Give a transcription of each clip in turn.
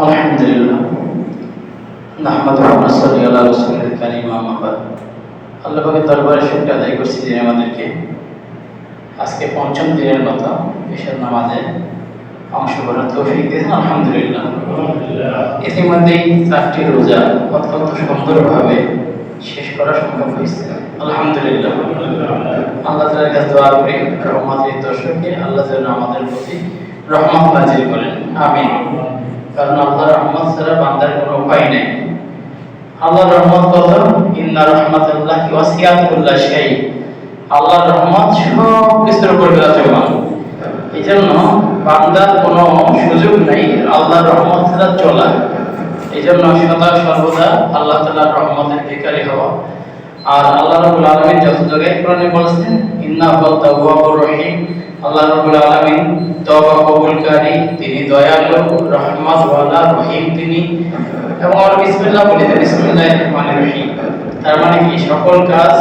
আলহামদুলিল্লাহ। নাহমাদুহু ওয়া নাসাল্লি আলা রাসূলিল কারীম আম্মা বাদ। আল্লাহ পাকের দরবারে শুকর আদায় করছি যে আমাদেরকে আজকে পঞ্চম দিনের মতো নামাজে অংশগ্রহণ তৌফিক দিয়েছেন আলহামদুলিল্লাহ। ইতিমধ্যেই চারটি রোজা অত্যন্ত সুন্দরভাবে শেষ করা সম্ভব হয়েছে। আলহামদুলিল্লাহ। আল্লাহ তাআলার কাছে দোয়া করি রহমতের দর্শককে আল্লাহ আমাদের প্রতি রহমত নাজিল করেন। আমিন। কারণ আল্লাহর রহমত ছাড়া বান্দার কোনো উপায় নেই। আল্লাহ রহমত কত ইন্না রহমাতুল্লাহ ওয়াসিয়াত কুল্লা শাই। আল্লাহর রহমত সব কিছুর উপর বিরাজমান। এই জন্য বান্দার কোনো সুযোগ নেই আল্লাহর রহমত ছাড়া চলা। এই জন্য সদা সর্বদা আল্লাহ তাআলার রহমতের ভিখারি হওয়া। আর আল্লাহ রাব্বুল আলামিন যত জায়গায় কোরআনে বলেছেন, ইন্না হুয়া তাওয়াবুর রহিম। আল্লাহ রাব্বুল আলামিন তওবা কবুলকারী, তিনি দয়ালু, রহমত ওয়ালা, রহিম তিনি। এবং আমরা বিসমিল্লাহ বলি যে বিসমিল্লাহির রহমানির রহিম। তার মানে কি? সকল কাজ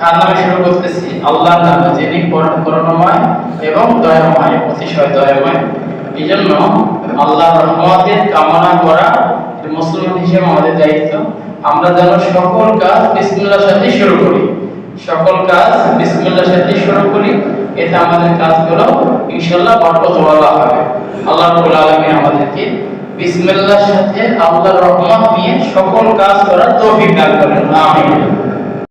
কার নামে শুরু করতেছি? আল্লাহ নামে, যিনি করুণাময় এবং দয়াময়, অতিশয় দয়াময়। এই জন্য আল্লাহর রহমতের কামনা করা এটা মুসলমান হিসেবে আমাদের দায়িত্ব। আমরা যেন সকল কাজ বিসমিল্লাহর সাথে শুরু করি। সকল কাজ বিসমিল্লাহর সাথে শুরু করি। এতে আমাদের কাজগুলো ইনশাআল্লাহ বরকতওয়ালা হবে। আল্লাহ রাব্বুল আলামিন আমাদেরকে বিসমিল্লাহর সাথে আল্লাহর রহমত নিয়ে সকল কাজ করার তৌফিক দান করেন। আমিন।